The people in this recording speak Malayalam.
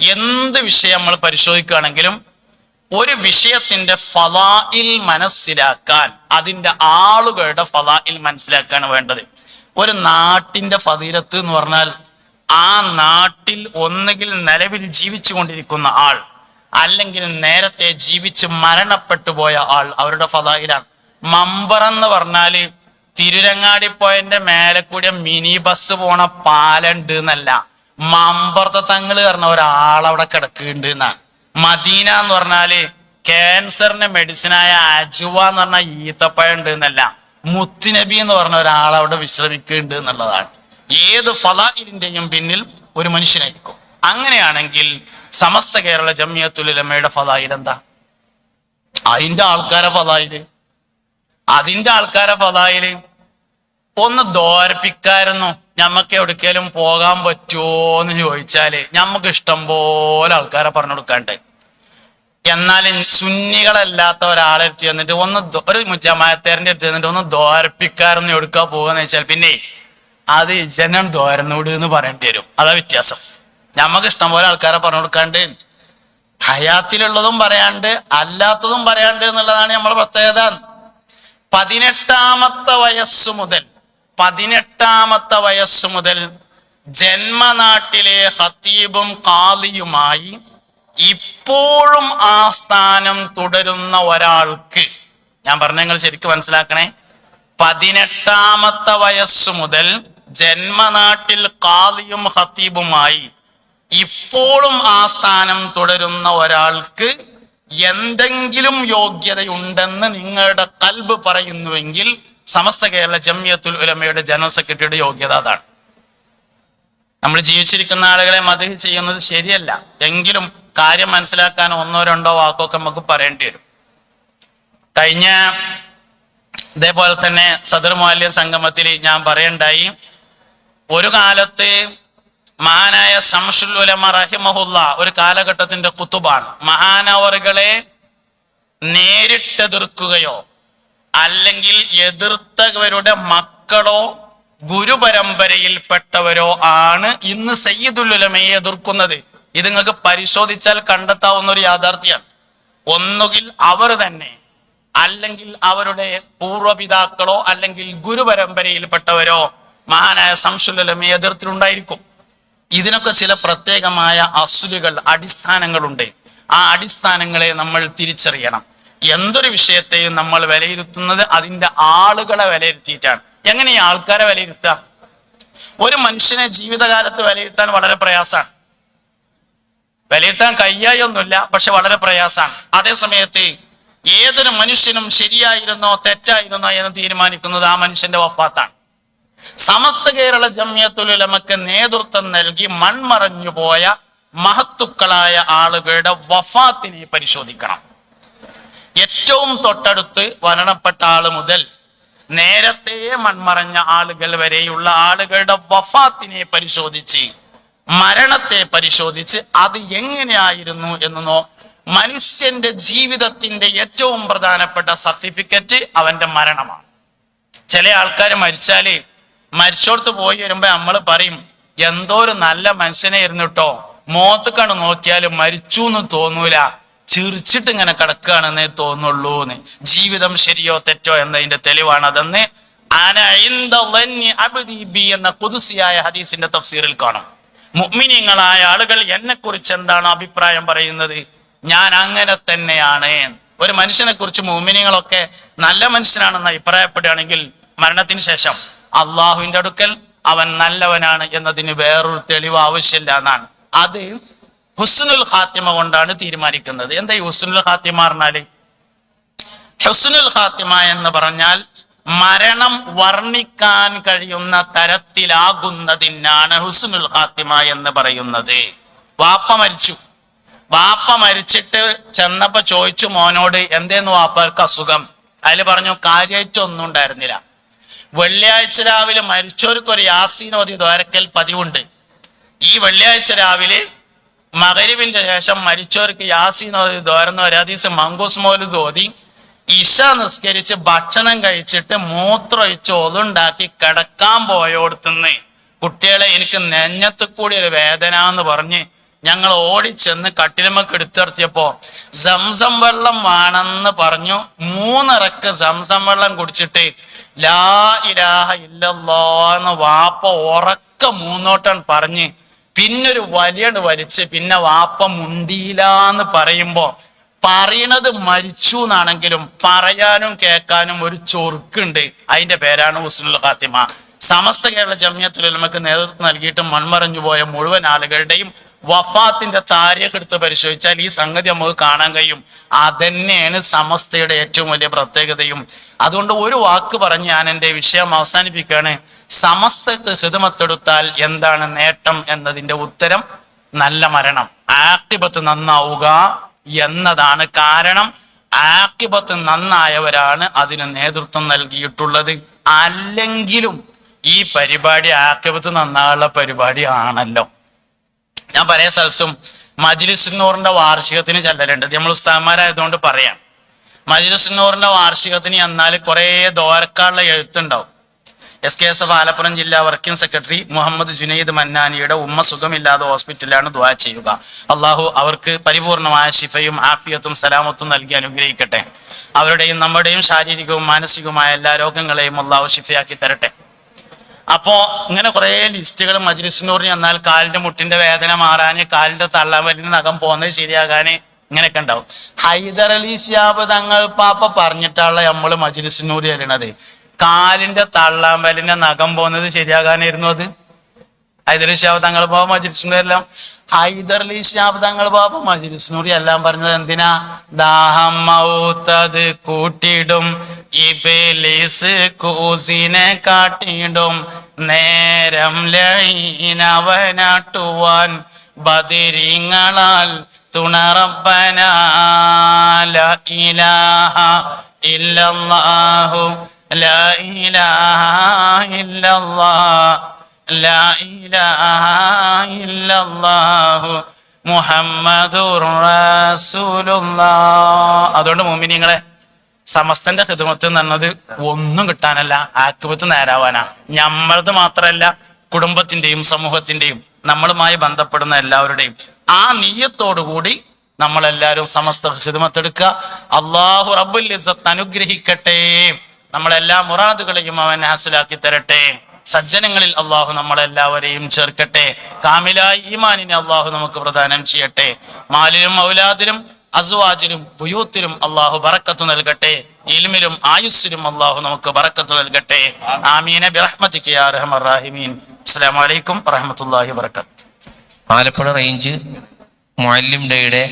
എന്ത് വിഷയം നമ്മൾ പരിശോധിക്കുകയാണെങ്കിലും ഒരു വിഷയത്തിന്റെ ഫലായിൽ മനസ്സിലാക്കാൻ അതിന്റെ ആളുകളുടെ ഫലായിൽ മനസ്സിലാക്കാണ് വേണ്ടത്. ഒരു നാട്ടിന്റെ ഫതിരത്ത് എന്ന് പറഞ്ഞാൽ ആ നാട്ടിൽ ഒന്നുകിൽ നിലവിൽ ജീവിച്ചു കൊണ്ടിരിക്കുന്ന ആൾ അല്ലെങ്കിൽ നേരത്തെ ജീവിച്ച് മരണപ്പെട്ടു പോയ ആൾ അവരുടെ ഫലായിലാണ് മമ്പർ എന്ന് പറഞ്ഞാൽ തിരുരങ്ങാടി പോയന്റെ മേലെ കൂടിയ മിനി ബസ് പോണ പാലുണ്ട് എന്നല്ല. മമ്പറത്തെ തങ്ങൾ പറഞ്ഞ ഒരാളവിടെ കിടക്കുന്നുണ്ട് എന്നാ മദീന എന്ന് പറഞ്ഞാൽ ക്യാൻസറിന് മെഡിസിനായ അജുവ എന്ന് പറഞ്ഞ ഈത്തപ്പഴം ഉണ്ട് എന്നല്ല മുത്തുനബി എന്ന് പറഞ്ഞ ഒരാൾ അവിടെ വിശ്രമിക്കുന്നുണ്ട് എന്നുള്ളതാണ് ഏത് ഫലാഹിലിന്റെയും പിന്നിൽ ഒരു മനുഷ്യനായിരിക്കും. അങ്ങനെയാണെങ്കിൽ സമസ്ത കേരള ജമിയത്തുലമയുടെ ഫലാഹിൽ എന്താ? അതിന്റെ ആൾക്കാരെ ഫലാഹിൽ. അതിന്റെ ആൾക്കാരെ ഫലായിൽ ഒന്ന് ദോരപ്പിക്കായിരുന്നു ഞമ്മക്ക് എവിടേക്കേലും പോകാൻ പറ്റുമോ എന്ന് ചോദിച്ചാൽ ഞമ്മക്ക് ഇഷ്ടം പോലെ ആൾക്കാരെ പറഞ്ഞു കൊടുക്കാണ്ട്. എന്നാൽ സുന്നികളല്ലാത്ത ഒരാളെ എടുത്ത് ചെന്നിട്ട് ഒന്ന് ഒരു ജമാഅത്തേറിന്റെ എടുത്ത് ചെന്നിട്ട് ഒന്ന് ദോരപ്പിക്കാരെന്ന് എടുക്കാൻ പോകാന്ന് വെച്ചാൽ പിന്നെ അത് ജനം ദോരന്നൂട് എന്ന് പറയേണ്ടി വരും. അതാ വ്യത്യാസം. ഞമ്മക്ക് ഇഷ്ടം പോലെ ആൾക്കാരെ പറഞ്ഞു കൊടുക്കാണ്ട് ഹയാത്തിലുള്ളതും പറയാണ്ട് അല്ലാത്തതും പറയാണ്ട് എന്നുള്ളതാണ് നമ്മളെ പ്രത്യേകത. പതിനെട്ടാമത്തെ വയസ്സു മുതൽ പതിനെട്ടാമത്തെ വയസ്സ് മുതൽ ജന്മനാട്ടിലെ ഹത്തീബും കാലിയുമായി ഇപ്പോഴും ആ സ്ഥാനം തുടരുന്ന ഒരാൾക്ക് ഞാൻ പറഞ്ഞ നിങ്ങൾ ശരിക്കും മനസ്സിലാക്കണേ പതിനെട്ടാമത്തെ വയസ്സ് മുതൽ ജന്മനാട്ടിൽ കാലിയും ഹത്തീബുമായി ഇപ്പോഴും ആ സ്ഥാനം തുടരുന്ന ഒരാൾക്ക് എന്തെങ്കിലും യോഗ്യതയുണ്ടെന്ന് നിങ്ങളുടെ കൽബ് പറയുന്നുവെങ്കിൽ സമസ്ത കേരള ജമിയത്തുൽ ഉലമയുടെ ജനറൽ സെക്രട്ടറിയുടെ യോഗ്യത അതാണ്. നമ്മൾ ജീവിച്ചിരിക്കുന്ന ആളുകളെ മതി ചെയ്യുന്നത് ശരിയല്ല. എങ്കിലും കാര്യം മനസ്സിലാക്കാൻ ഒന്നോ രണ്ടോ വാക്കൊക്കെ നമുക്ക് പറയേണ്ടി വരും. കഴിഞ്ഞ ഇതേപോലെ തന്നെ സദർ മാലിയ സംഗമത്തിൽ ഞാൻ പറയണ്ടായി ഒരു കാലത്ത് മഹാനായ ശംസുൽ ഉലമ റഹിമഹുല്ല ഒരു കാലഘട്ടത്തിന്റെ കുത്തുബാണ്. മഹാനവറുകളെ നേരിട്ടെതിർക്കുകയോ അല്ലെങ്കിൽ എതിർത്തവരുടെ മക്കളോ ഗുരുപരമ്പരയിൽപ്പെട്ടവരോ ആണ് ഇന്ന് സയ്യിദുൽ ഉലമയെ എതിർക്കുന്നത്. ഇത് നിങ്ങൾക്ക് പരിശോധിച്ചാൽ കണ്ടെത്താവുന്ന ഒരു യാഥാർത്ഥ്യമാണ്. ഒന്നുകിൽ അവർ തന്നെ അല്ലെങ്കിൽ അവരുടെ പൂർവപിതാക്കളോ അല്ലെങ്കിൽ ഗുരുപരമ്പരയിൽപ്പെട്ടവരോ മഹാനായ സംശുലമയെ എതിർത്തിട്ടുണ്ടായിരിക്കും. ഇതിനൊക്കെ ചില പ്രത്യേകമായ അസുലുകൾ അടിസ്ഥാനങ്ങളുണ്ട്. ആ അടിസ്ഥാനങ്ങളെ നമ്മൾ തിരിച്ചറിയണം. എന്തൊരു വിഷയത്തെയും നമ്മൾ വിലയിരുത്തുന്നത് അതിന്റെ ആളുകളെ വിലയിരുത്തിയിട്ടാണ്. എങ്ങനെ ഈ ആൾക്കാരെ വിലയിരുത്തുക ഒരു മനുഷ്യനെ ജീവിതകാലത്ത് വിലയിരുത്താൻ വളരെ പ്രയാസമാണ്. വിലയിരുത്താൻ കയ്യായി ഒന്നുമില്ല പക്ഷെ വളരെ പ്രയാസമാണ്. അതേ സമയത്ത് ഏതൊരു മനുഷ്യനും ശരിയായിരുന്നോ തെറ്റായിരുന്നോ എന്ന് തീരുമാനിക്കുന്നത് ആ മനുഷ്യന്റെ വഫാത്താണ്. സമസ്ത കേരള ജമ്യത്തുലമക്ക് നേതൃത്വം നൽകി മൺമറഞ്ഞു പോയ മഹത്തുക്കളായ ആളുകളുടെ വഫാത്തിനെ പരിശോധിക്കണം. ഏറ്റവും തൊട്ടടുത്ത് മരണപ്പെട്ട ആൾ മുതൽ നേരത്തെ മൺമറഞ്ഞ ആളുകൾ വരെയുള്ള ആളുകളുടെ വഫാത്തിനെ പരിശോധിച്ച് മരണത്തെ പരിശോധിച്ച് അത് എങ്ങനെയായിരുന്നു എന്ന് നോ മനുഷ്യന്റെ ജീവിതത്തിന്റെ ഏറ്റവും പ്രധാനപ്പെട്ട സർട്ടിഫിക്കറ്റ് അവന്റെ മരണമാണ്. ചില ആൾക്കാർ മരിച്ചാൽ മരിച്ചോടത്ത് പോയി വരുമ്പോ നമ്മൾ പറയും എന്തോ ഒരു നല്ല മനുഷ്യനെ ഇരുന്നിട്ടോ മോത്തക്കാണ് നോക്കിയാൽ മരിച്ചു എന്ന് തോന്നൂല. ചിരിച്ചിട്ട് ഇങ്ങനെ കിടക്കുകയാണെന്നേ തോന്നുള്ളൂ എന്ന് ജീവിതം ശരിയോ തെറ്റോ എന്നതിന്റെ തെളിവാണ് അതെന്ന് അന ഇന്ദ ളന്നി അബ്ദി ബി എന്ന കുതിസിയായ ഹദീസിന്റെ തഫ്സീറിൽ കാണും. മുഗ്മിനിങ്ങളായ ആളുകൾ എന്നെ കുറിച്ച് എന്താണ് അഭിപ്രായം പറയുന്നത്? ഞാൻ അങ്ങനെ തന്നെയാണ്. ഒരു മനുഷ്യനെ കുറിച്ച് മുഅ്മിനീങ്ങളൊക്കെ നല്ല മനുഷ്യനാണെന്ന് അഭിപ്രായപ്പെടുകയാണെങ്കിൽ മരണത്തിന് ശേഷം അള്ളാഹുവിന്റെ അടുക്കൽ അവൻ നല്ലവനാണ് എന്നതിന് വേറൊരു തെളിവ് ആവശ്യമില്ല എന്നാണ്. അത് ഹുസ്നുൽ ഖാത്തിമ കൊണ്ടാണ് തീരുമാനിക്കുന്നത്. എന്താ ഈ ഹുസ്നുൽ ഖാത്തിമ പറഞ്ഞാൽ? ഹുസ്നുൽ ഖാത്തിമ എന്ന് പറഞ്ഞാൽ മരണം വർണിക്കാൻ കഴിയുന്ന തരത്തിലാകുന്നതിനാണ് ഹുസ്നുൽ ഖാത്തിമ എന്ന് പറയുന്നത്. വാപ്പ മരിച്ചു. വാപ്പ മരിച്ചിട്ട് ചെന്നപ്പോ ചോദിച്ചു മോനോട് എന്തേന്ന് വാപ്പർക്ക് അസുഖം? അതിൽ പറഞ്ഞു കാര്യമായിട്ടൊന്നും ഉണ്ടായിരുന്നില്ല. വെള്ളിയാഴ്ച രാവിലെ മരിച്ചവർക്ക് ഒരു യാസീനോദി ദ്വാരക്കൽ പതിവുണ്ട്. ഈ വെള്ളിയാഴ്ച രാവിലെ മകരിവിന്റെ ശേഷം മരിച്ചവർക്ക് യാസീനോദി ദ്വാരുന്ന ഒരു ഹദീസ് മങ്കൂസ് മോൽ ഓതി ഇഷ നിസ്കരിച്ച് ഭക്ഷണം കഴിച്ചിട്ട് മൂത്രമൊഴിച്ച് ഒതുണ്ടാക്കി കിടക്കാൻ പോയോടത്തുനിന്ന് കുട്ടികളെ എനിക്ക് നെഞ്ഞത്ത് കൂടി ഒരു വേദന എന്ന് പറഞ്ഞ് ഞങ്ങൾ ഓടിച്ചെന്ന് കട്ടിലുമൊക്കെ എടുത്തിർത്തിയപ്പോ സംസം വെള്ളം വേണമെന്ന് പറഞ്ഞു. മൂന്നിറക്ക് സംസം വെള്ളം കുടിച്ചിട്ട് ലാ ഇലാഹ ഇല്ലല്ലോ എന്ന് വാപ്പ ഉറക്ക മൂന്നോട്ടം പറഞ്ഞ് പിന്നൊരു വലിയട് വരിച്ച് പിന്നെ വാപ്പ മുണ്ടിയില്ലാന്ന് പറയുമ്പോ പറയണത് മരിച്ചു എന്നാണെങ്കിലും പറയാനും കേൾക്കാനും ഒരു ചൊറുക്കുണ്ട്. അതിന്റെ പേരാണ് ഹുസ്നുൽ ഖാത്തിമ. സമസ്ത കേരള ജമിയത്തുലമക്ക് നേതൃത്വം നൽകിയിട്ട് മൺമറഞ്ഞു പോയ മുഴുവൻ ആളുകളുടെയും വഫാത്തിന്റെ താരിഖ് എടുത്ത് പരിശോധിച്ചാൽ ഈ സംഗതി നമുക്ക് കാണാൻ കഴിയും. അതന്നെയാണ് സമസ്തയുടെ ഏറ്റവും വലിയ പ്രത്യേകതയും. അതുകൊണ്ട് ഒരു വാക്ക് പറഞ്ഞ് ഞാൻ എന്റെ വിഷയം അവസാനിപ്പിക്കുകയാണ്. സമസ്തക്ക് ഹിതമത്തെടുത്താൽ എന്താണ് നേട്ടം എന്നതിന്റെ ഉത്തരം? നല്ല മരണം. ആക്ടിബത്ത് നന്നാവുക എന്നതാണ് കാരണം. ആക്ടിബത്ത് നന്നായവരാണ് അതിന് നേതൃത്വം നൽകിയിട്ടുള്ളത്. അല്ലെങ്കിലും ഈ പരിപാടി ആക്ടിബത്ത് നന്നാനുള്ള പരിപാടി ആണല്ലോ. ഞാൻ പല സ്ഥലത്തും മജ്ലിസുന്നൂറിന്റെ വാർഷികത്തിന് ചെല്ലലുണ്ട്. നമ്മൾ ഉസ്താന്മാരായതുകൊണ്ട് പറയാം. മജ്ലിസ് നൂറിന്റെ വാർഷികത്തിന് എന്നാൽ കുറെ ദോരക്കാനുള്ള എഴുത്തുണ്ടാവും. S K S F Malappuram ജില്ലാ വർക്കിംഗ് സെക്രട്ടറി മുഹമ്മദ് ജുനൈദ് മന്നാനിയുടെ ഉമ്മ സുഖമില്ലാതെ ഹോസ്പിറ്റലിലാണ് ദുആ ചെയ്യുക. അള്ളാഹു അവർക്ക് പരിപൂർണമായ ശിഫയും ആഫിയത്തും സലാമത്തും നൽകി അനുഗ്രഹിക്കട്ടെ. അവരുടെയും നമ്മുടെയും ശാരീരികവും മാനസികവുമായ എല്ലാ രോഗങ്ങളെയും അള്ളാഹു ശിഫയാക്കി തരട്ടെ. അപ്പോ ഇങ്ങനെ കുറെ ലിസ്റ്റുകൾ മജ്ലിസിനൂറിന് എന്നാൽ കാലിന്റെ മുട്ടിന്റെ വേദന മാറാന് കാലിന്റെ തള്ളാമലിന് നഖം പോകുന്നത് ശരിയാകാന് ഇങ്ങനെയൊക്കെ ഉണ്ടാവും. ഹൈദർ അലി ഷിയാബ് തങ്ങൾ പാപ്പ പറഞ്ഞിട്ടാണല്ലോ നമ്മൾ മജ്ലിസിനൂർ ചെല്ലണത്. കാലിന്റെ തള്ളാമ്പലിന്റെ നഖം പോകുന്നത് ശരിയാകാനായിരുന്നു അത്. ഹൈദർ ഷാബ് തങ്ങൾ ബാബ മജ്ലിസിനൂർ എല്ലാം ഹൈദർ ഷിയാബ് തങ്ങൾ ബാബ മജ്ലിസിനൂർ എല്ലാം പറഞ്ഞത് എന്തിനാ? ദാഹം മൗത്തത് കൂട്ടിയിടും ഇബിലിസ് കൂസിനെ കാട്ടിയിടും നേരം ലൈനവനാട്ടുവാൻ ബദിരിങ്ങളാൽ തുണറപ്പന ലാ ഇലാഹ إلا ലാ ഇലാഹ ഇല്ലല്ലാഹ് إلا الله ഇല്ലല്ലാഹു മുഹമ്മദുർ റസൂലുള്ളാഹ്. അതുകൊണ്ട് മുഅ്മിനീങ്ങളെ സമസ്തന്റെ ഹിതമത്ത് എന്ന് ഒന്നും കിട്ടാനല്ല ആക്കുപത്ത് നേരാവാനാ. ഞമ്മളത് മാത്രമല്ല കുടുംബത്തിന്റെയും സമൂഹത്തിന്റെയും നമ്മളുമായി ബന്ധപ്പെടുന്ന എല്ലാവരുടെയും. ആ നീയത്തോടുകൂടി നമ്മളെല്ലാവരും സമസ്ത ഹിതമത്തെടുക്കുക അള്ളാഹു ഇസ്സത്ത് അനുഗ്രഹിക്കട്ടെ. നമ്മളെല്ലാ മുറാദുകളെയും അവൻ ഹാസിലാക്കി തരട്ടെ. സജ്ജനങ്ങളിൽ അള്ളാഹു നമ്മളെല്ലാവരെയും ചേർക്കട്ടെ. കാമിലായി ഈമാനിനെ അള്ളാഹു നമുക്ക് പ്രദാനം ചെയ്യട്ടെ. മാലിലും ഔലാദിലും അസുവാജിലും ബുയൂത്തിലും അള്ളാഹു ബറക്കത്ത് നൽകട്ടെ. ഇൽമിലും ആയുസ്സിലും അള്ളാഹു നമുക്ക് ബറക്കത്ത് നൽകട്ടെ. ആമീന ബിറഹ്മതിക്ക് യാ അസ്സലാമു അലൈക്കും വറഹ്മത്തുള്ളാഹി വബറകാതുഹു. ആലപ്പുഴ റേഞ്ച് മുഅല്ലിം ഡേയുടെ